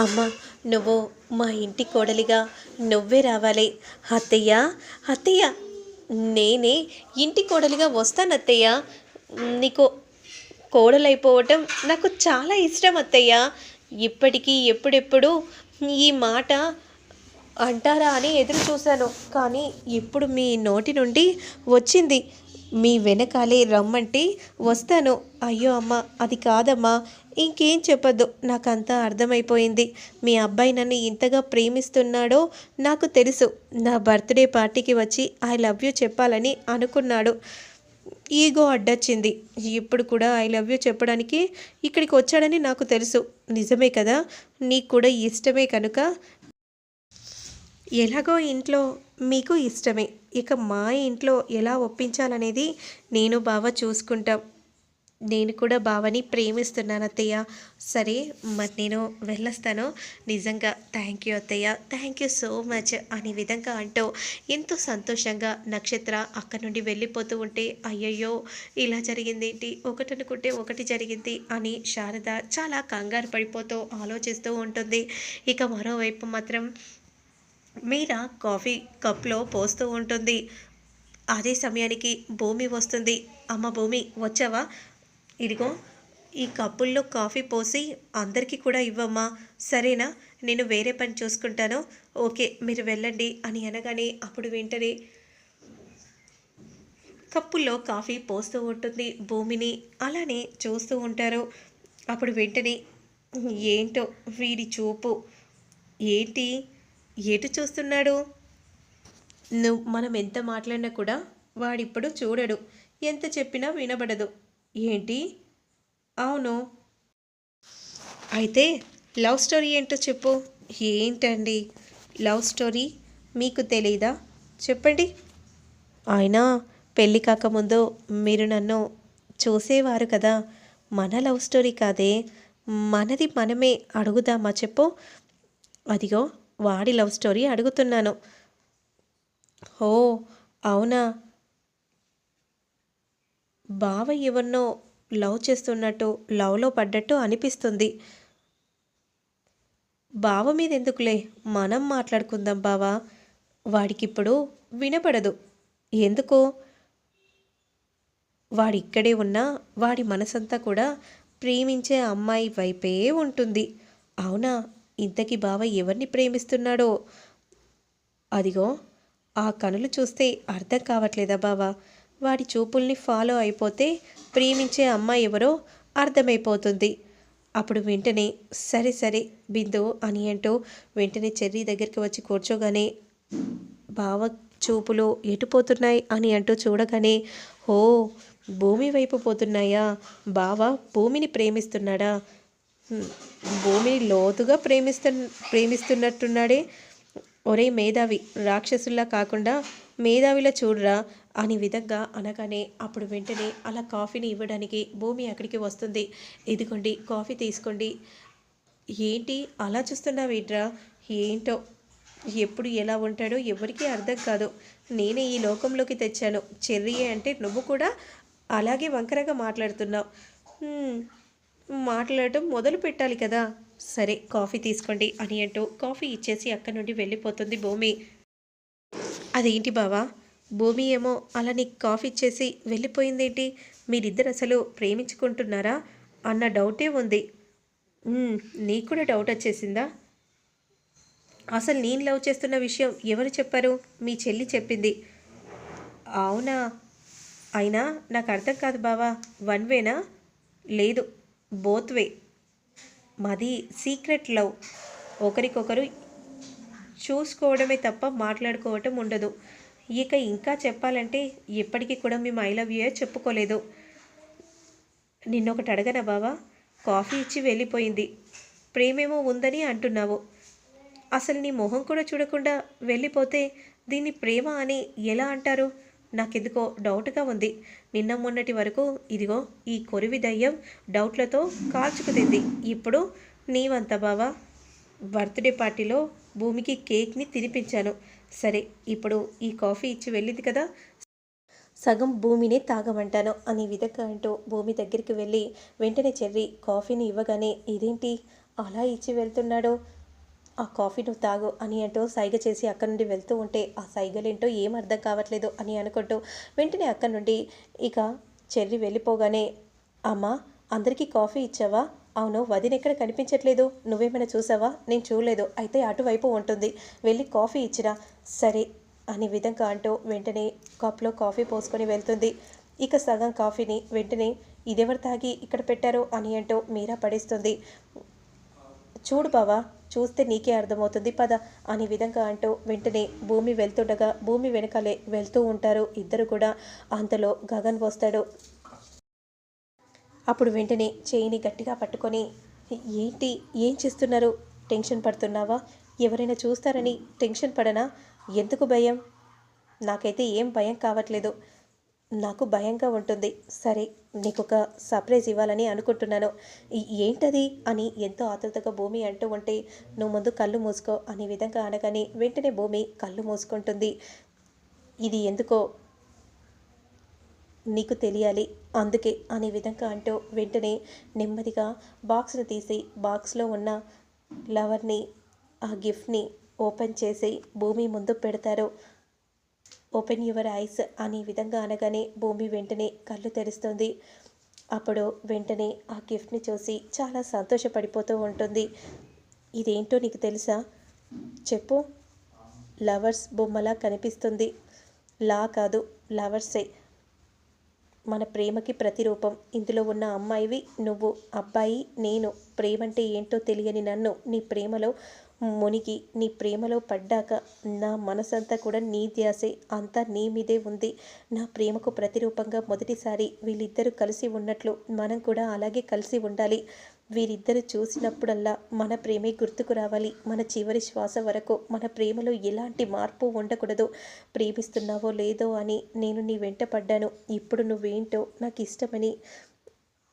అమ్మ నువ్వు మా ఇంటి కోడలిగా నువ్వే రావాలి. అత్తయ్య అత్తయ్య నేనే ఇంటి కోడలిగా వస్తాను అత్తయ్య. నీకు కోడలైపోవటం నాకు చాలా ఇష్టం అత్తయ్య. ఇప్పటికీ ఎప్పుడెప్పుడు ఈ మాట అంటారా అని ఎదురు చూశాను. కానీ ఇప్పుడు మీ నోటి నుండి వచ్చింది. మీ వెనకాలే రమ్మంటే వస్తాను. అయ్యో అమ్మ అది కాదమ్మా. ఇంకేం చెప్పొద్దు నాకంతా అర్థమైపోయింది. మీ అబ్బాయి నన్ను ఇంతగా ప్రేమిస్తున్నాడో నాకు తెలుసు. నా బర్త్డే పార్టీకి వచ్చి ఐ లవ్ యూ చెప్పాలని అనుకున్నాడు. ఈగో అడ్డొచ్చింది. ఇప్పుడు కూడా ఐ లవ్ యూ చెప్పడానికి ఇక్కడికి వచ్చాడని నాకు తెలుసు. నిజమే కదా? నీకు కూడా ఇష్టమే కనుక? ఎలాగో ఇంట్లో మీకు ఇష్టమే. ఇక మా ఇంట్లో ఎలా ఒప్పించాలనేది నేను బావ చూసుకుంటాం. నేను కూడా బావని ప్రేమిస్తున్నాను అత్తయ్య. సరే మరి నేను వెళ్ళొస్తాను. నిజంగా థ్యాంక్ యూ అత్తయ్య. థ్యాంక్ యూ సో మచ్ అనే విధంగా అంటూ ఎంతో సంతోషంగా నక్షత్ర అక్కడి నుండి వెళ్ళిపోతూ ఉంటే అయ్యయ్యో ఇలా జరిగిందేంటి? ఒకటి అనుకుంటే ఒకటి జరిగింది అని శారద చాలా కంగారు పడిపోతూ ఆలోచిస్తూ ఉంటుంది. ఇక మరోవైపు మాత్రం మీరా కాఫీ కప్లో పోస్తూ ఉంటుంది. అదే సమయానికి భూమి వస్తుంది. అమ్మ భూమి వచ్చావా? ఇదిగో ఈ కప్పుల్లో కాఫీ పోసి అందరికీ కూడా ఇవ్వమ్మా. సరేనా? నేను వేరే పని చూసుకుంటాను. ఓకే మీరు వెళ్ళండి అని అనగానే అప్పుడు వెంటనే కప్పుల్లో కాఫీ పోస్తూ ఉంటుంది భూమిని. అలానే చూస్తూ ఉంటారు. అప్పుడు వెంటనే ఏంటో వీడి చూపు? ఏంటి? ఎటు చూస్తున్నాడు? నువ్వు మనం ఎంత మాట్లాడినా కూడా వాడిప్పుడు చూడడు. ఎంత చెప్పినా వినబడదు. ఏంటి? అవును. అయితే లవ్ స్టోరీ ఏంటో చెప్పు. ఏంటండి? లవ్ స్టోరీ మీకు తెలీదా? చెప్పండి. ఆయన పెళ్ళి కాకముందు మీరు నన్ను చూసేవారు కదా. మన లవ్ స్టోరీ కాదే. మనది మనమే అడుగుదామా చెప్పు. అదిగో వాడి లవ్ స్టోరీ అడుగుతున్నాను. ఓ అవునా? బావ ఎవరినో లవ్ చేస్తున్నట్టు లవ్లో పడ్డట్టు అనిపిస్తుంది. బావ మీద ఎందుకులే మనం మాట్లాడుకుందాం బావా. వాడికిప్పుడు వినపడదు. ఎందుకు? వాడి ఇక్కడే ఉన్నా వాడి మనసంతా కూడా ప్రేమించే అమ్మాయి వైపే ఉంటుంది. అవునా? ఇంతకీ బావ ఎవరిని ప్రేమిస్తున్నాడో? అదిగో ఆ కనులు చూస్తే అర్థం కావట్లేదా బావా? వాడి చూపుల్ని ఫాలో అయిపోతే ప్రేమించే అమ్మాయి ఎవరో అర్థమైపోతుంది. అప్పుడు వెంటనే సరే సరే బిందు అని అంటూ వెంటనే చెర్రీ దగ్గరికి వచ్చి కూర్చోగానే బావ చూపులు ఎటుపోతున్నాయి అని అంటూ చూడగానే ఓ భూమి వైపు పోతున్నాయా? బావ భూమిని ప్రేమిస్తున్నాడా? భూమిని లోతుగా ప్రేమిస్తు ప్రేమిస్తున్నట్టున్నాడే. ఒరే మేధావి రాక్షసుల్లా కాకుండా మేధావిలా చూడరా. అని విధంగా అనగానే అప్పుడు వెంటనే అలా కాఫీని ఇవ్వడానికి భూమి అక్కడికి వస్తుంది. ఇదిగోండి కాఫీ తీసుకోండి. ఏంటి అలా చూస్తున్నావేంట్రా? ఏంటో? ఎప్పుడు ఎలా ఉంటాడో ఎవరికీ అర్థం కాదు. నేనే ఈ లోకంలోకి తెచ్చాను. చెర్రీ అంటే నువ్వు కూడా అలాగే వంకరగా మాట్లాడుతున్నావు. మాట్లాడటం మొదలు పెట్టాలి కదా. సరే కాఫీ తీసుకోండి అని అంటూ కాఫీ ఇచ్చేసి అక్కడి నుండి వెళ్ళిపోతుంది భూమి. అదేంటి బావా? భూమి ఏమో అలా నీకు కాఫీ ఇచ్చేసి వెళ్ళిపోయిందేంటి? మీరిద్దరు అసలు ప్రేమించుకుంటున్నారా? అన్న డౌటే ఉంది. నీకు కూడా డౌట్ వచ్చేసిందా? అసలు నేను లవ్ చేస్తున్న విషయం ఎవరు చెప్పారు? మీ చెల్లి చెప్పింది. అవునా? అయినా నాకు అర్థం కాదు బావా. వన్ వేనా? లేదు. Both way. మాది సీక్రెట్ లవ్. ఒకరికొకరు చూసుకోవడమే తప్ప మాట్లాడుకోవటం ఉండదు. ఇక ఇంకా చెప్పాలంటే ఇప్పటికీ కూడా మేము ఐ లవ్ యూ చెప్పుకోలేదు. నిన్నొకటి అడగనా బావా? కాఫీ ఇచ్చి వెళ్ళిపోయింది. ప్రేమేమో ఉందని అంటున్నావు. అసలు నీ మొహం కూడా చూడకుండా వెళ్ళిపోతే దీన్ని ప్రేమ అని ఎలా అంటారు? నాకెందుకో డౌట్గా ఉంది. నిన్న మొన్నటి వరకు ఇదిగో ఈ కొరివి దయ్యం డౌట్లతో కాల్చుకుతింది. ఇప్పుడు నీవంత బావా? బర్త్డే పార్టీలో భూమికి కేక్ని తినిపించాను. సరే ఇప్పుడు ఈ కాఫీ ఇచ్చి వెళ్ళింది కదా. సగం భూమిని తాగమంటాను అనే విధంగా అంటూ భూమి దగ్గరికి వెళ్ళి వెంటనే చెర్రి కాఫీని ఇవ్వగానే ఇదేంటి? అలా ఇచ్చి వెళ్తున్నాడు? ఆ కాఫీ నువ్వు తాగు అని అంటూ సైగ చేసి అక్కడి నుండి వెళ్తూ ఉంటే ఆ సైగలేంటో ఏం అర్థం కావట్లేదు అని అనుకుంటూ వెంటనే అక్కడి నుండి ఇక చెర్రి వెళ్ళిపోగానే అమ్మా అందరికీ కాఫీ ఇచ్చావా? అవును వదిన ఎక్కడ కనిపించట్లేదు. నువ్వేమైనా చూసావా? నేను చూడలేదు. అయితే అటువైపు ఉంటుంది. వెళ్ళి కాఫీ ఇచ్చినా సరే అనే విధంగా అంటూ వెంటనే కప్లో కాఫీ పోసుకొని వెళ్తుంది. ఇక సగం కాఫీని వెంటనే ఇదెవరు తాగి ఇక్కడ పెట్టారో? అని అంటూ మీరా పడేస్తుంది. చూడు బావా చూస్తే నీకే అర్థమవుతుంది పద అనే విధంగా అంటూ వెంటనే భూమి వెళ్తుండగా భూమి వెనకాలే వెళ్తూ ఉంటారు. ఇద్దరు కూడా అంతలో గగన్ వస్తాడు. అప్పుడు వెంటనే చేయిని గట్టిగా పట్టుకొని ఏంటి? ఏం చేస్తున్నారు? టెన్షన్ పడుతున్నావా? ఎవరైనా చూస్తారని టెన్షన్ పడనా? ఎందుకు భయం? నాకైతే ఏం భయం కావట్లేదు. నాకు భయంగా ఉంటుంది. సరే నీకు ఒక సర్ప్రైజ్ ఇవ్వాలని అనుకుంటున్నాను. ఏంటది? అని ఎంతో ఆతృతగా భూమి అంటూ ఉంటే నువ్వు ముందు కళ్ళు మూసుకో అనే విధంగా అనగానే వెంటనే భూమి కళ్ళు మూసుకుంటుంది. ఇది ఎందుకో నీకు తెలియాలి. అందుకే అనే విధంగా అంటూ వెంటనే నెమ్మదిగా బాక్స్ను తీసి బాక్స్లో ఉన్న లవర్ని ఆ గిఫ్ట్ని ఓపెన్ చేసి భూమి ముందు పెడతారు. ఓపెన్ యువర్ ఐస్ అనే విధంగా అనగానే భూమి వెంటనే కళ్ళు తెరుస్తుంది. అప్పుడు వెంటనే ఆ గిఫ్ట్ని చూసి చాలా సంతోషపడిపోతూ ఉంటుంది. ఇదేంటో నీకు తెలుసా? చెప్పు. లవర్స్ బొమ్మలా కనిపిస్తుంది. లా కాదు లవర్సే మన ప్రేమకి ప్రతిరూపం. ఇందులో ఉన్న అమ్మాయివి నువ్వు అబ్బాయి నేను. ప్రేమంటే ఏంటో తెలియని నన్ను నీ ప్రేమలో మునిగి నీ ప్రేమలో పడ్డాక నా మనసంతా కూడా నీ ధ్యాసే. అంతా నీ మీదే ఉంది. నా ప్రేమకు ప్రతిరూపంగా మొదటిసారి వీళ్ళిద్దరూ కలిసి ఉన్నట్లు మనం కూడా అలాగే కలిసి ఉండాలి. వీరిద్దరు చూసినప్పుడల్లా మన ప్రేమే గుర్తుకు రావాలి. మన చివరి శ్వాస వరకు మన ప్రేమలో ఎలాంటి మార్పు ఉండకూడదు. ప్రేమిస్తున్నావో లేదో అని నేను నీ వెంట పడ్డాను. ఇప్పుడు నువ్వేంటో నాకు ఇష్టమని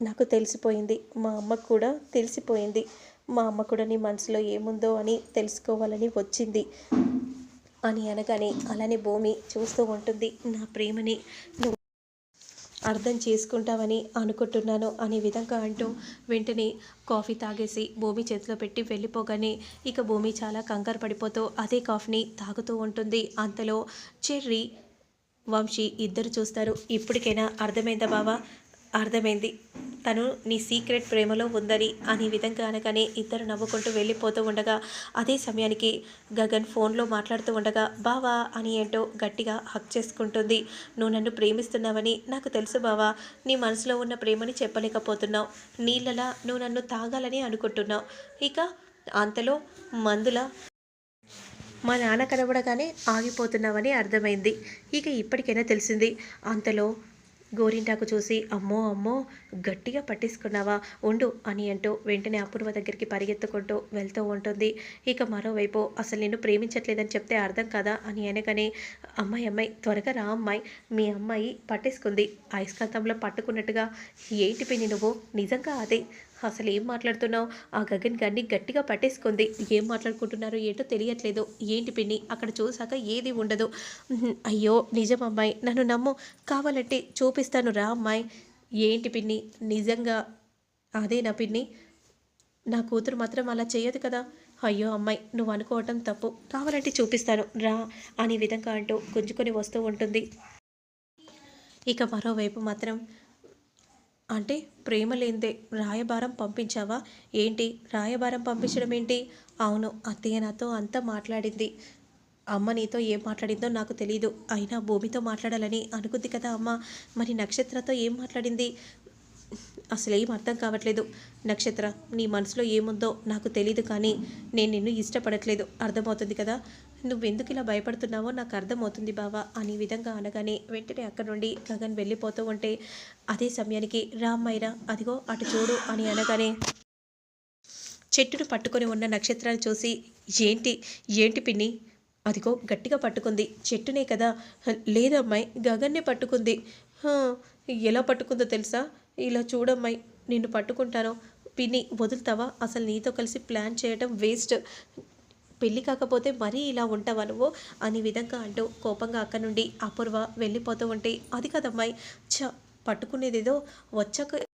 నాకు తెలిసిపోయింది. మా అమ్మకు కూడా తెలిసిపోయింది. మా అమ్మ కూడా నీ మనసులో ఏముందో అని తెలుసుకోవాలని వచ్చింది. అని అనగానే అలానే భూమి చూస్తూ ఉంటుంది నా ప్రేమని. నువ్వు అర్థం చేసుకుంటావని అనుకుంటున్నాను అనే విధంగా అంటూ వెంటనే కాఫీ తాగేసి భూమి చేతిలో పెట్టి వెళ్ళిపోగానే ఇక భూమి చాలా కంగారు పడిపోతూ అదే కాఫీని తాగుతూ ఉంటుంది. అంతలో చెర్రీ వంశీ ఇద్దరు చూస్తారు. ఇప్పటికైనా అర్థమైందా బావా? అర్థమైంది. తను నీ సీక్రెట్ ప్రేమలో ఉందని అనే విధంగా అనగానే ఇద్దరు నవ్వుకుంటూ వెళ్ళిపోతూ ఉండగా అదే సమయానికి గగన్ ఫోన్లో మాట్లాడుతూ ఉండగా బావా అని ఏంటో గట్టిగా హక్ చేసుకుంటుంది. నువ్వు నన్ను ప్రేమిస్తున్నావని నాకు తెలుసు బావా. నీ మనసులో ఉన్న ప్రేమని చెప్పలేకపోతున్నావు. నీళ్ళలా నువ్వు నన్ను తాగాలని అనుకుంటున్నావు. ఇక అంతలో మందుల మా నాన్న కనబడగానే ఆగిపోతున్నావని అర్థమైంది. ఇక ఇప్పటికైనా తెలిసింది. అంతలో గోరింటాకు చూసి అమ్మో అమ్మో గట్టిగా పట్టేసుకున్నావా? ఉండు అని అంటూ వెంటనే అపూర్వ దగ్గరికి పరిగెత్తుకుంటూ వెళ్తూ ఉంటుంది. ఇక మరోవైపు అసలు నిన్ను ప్రేమించట్లేదని చెప్తే అర్థం కదా? అని అనగానే అమ్మాయి అమ్మాయి త్వరగా రా అమ్మాయి. మీ అమ్మాయి పట్టేసుకుంది. అయస్కాంతంలో పట్టుకున్నట్టుగా ఏంటి పిన్ని నువ్వు? నిజంగా అదే. అసలు ఏం మాట్లాడుతున్నావు? ఆ గగన్ గారిని గట్టిగా పట్టేసుకుంది. ఏం మాట్లాడుకుంటున్నారో ఏంటో తెలియట్లేదు. ఏంటి పిన్ని? అక్కడ చూసాక ఏది ఉండదు. అయ్యో నిజం అమ్మాయి. నన్ను నమ్ము. కావాలంటే చూపిస్తాను రా అమ్మాయి. ఏంటి పిన్ని? నిజంగా అదే నా పిన్ని? నా కూతురు మాత్రం అలా చేయదు కదా. అయ్యో అమ్మాయి నువ్వు అనుకోవటం తప్పు. కావాలంటే చూపిస్తాను. రా అనే విధంగా అంటూ గుంజుకొని వస్తూ ఉంటుంది. ఇక మరోవైపు మాత్రం అంటే ప్రేమ లేనిదే రాయబారం పంపించావా? ఏంటి? రాయబారం పంపించడం ఏంటి? అవును అత్తయ్య నాతో అంతా మాట్లాడింది. అమ్మ నీతో ఏం మాట్లాడిందో నాకు తెలియదు అయినా భూమితో మాట్లాడాలని అనుకుంది కదా అమ్మ. మరి నక్షత్రతో ఏం మాట్లాడింది? అసలు ఏం అర్థం కావట్లేదు. నక్షత్ర నీ మనసులో ఏముందో నాకు తెలియదు కానీ నేను నిన్ను ఇష్టపడట్లేదు. అర్థమవుతుంది కదా? నువ్వెందుకు ఇలా భయపడుతున్నావో నాకు అర్థమవుతుంది బావా అనే విధంగా అనగానే వెంటనే అక్కడి నుండి గగన్ వెళ్ళిపోతూ ఉంటే అదే సమయానికి రామ్మైరా అదిగో అటు చూడు అని అనగానే చెట్టును పట్టుకొని ఉన్న నక్షత్రాలు చూసి ఏంటి ఏంటి పిన్ని? అదిగో గట్టిగా పట్టుకుంది. చెట్టునే కదా. లేదమ్మాయి గగన్నే పట్టుకుంది. ఎలా పట్టుకుందో తెలుసా? ఇలా చూడమ్మాయి నిన్ను పట్టుకుంటాను. పిన్ని వదులుతావా? అసలు నీతో కలిసి ప్లాన్ చేయడం వేస్ట్. పెళ్ళి కాకపోతే మరీ ఇలా ఉంటావా నువ్వు అనే విధంగా అంటూ కోపంగా అక్కడి నుండి అపూర్వ వెళ్ళిపోతూ ఉంటే అది కదమ్మాయి. చ పట్టుకునేదేదో వచ్చాక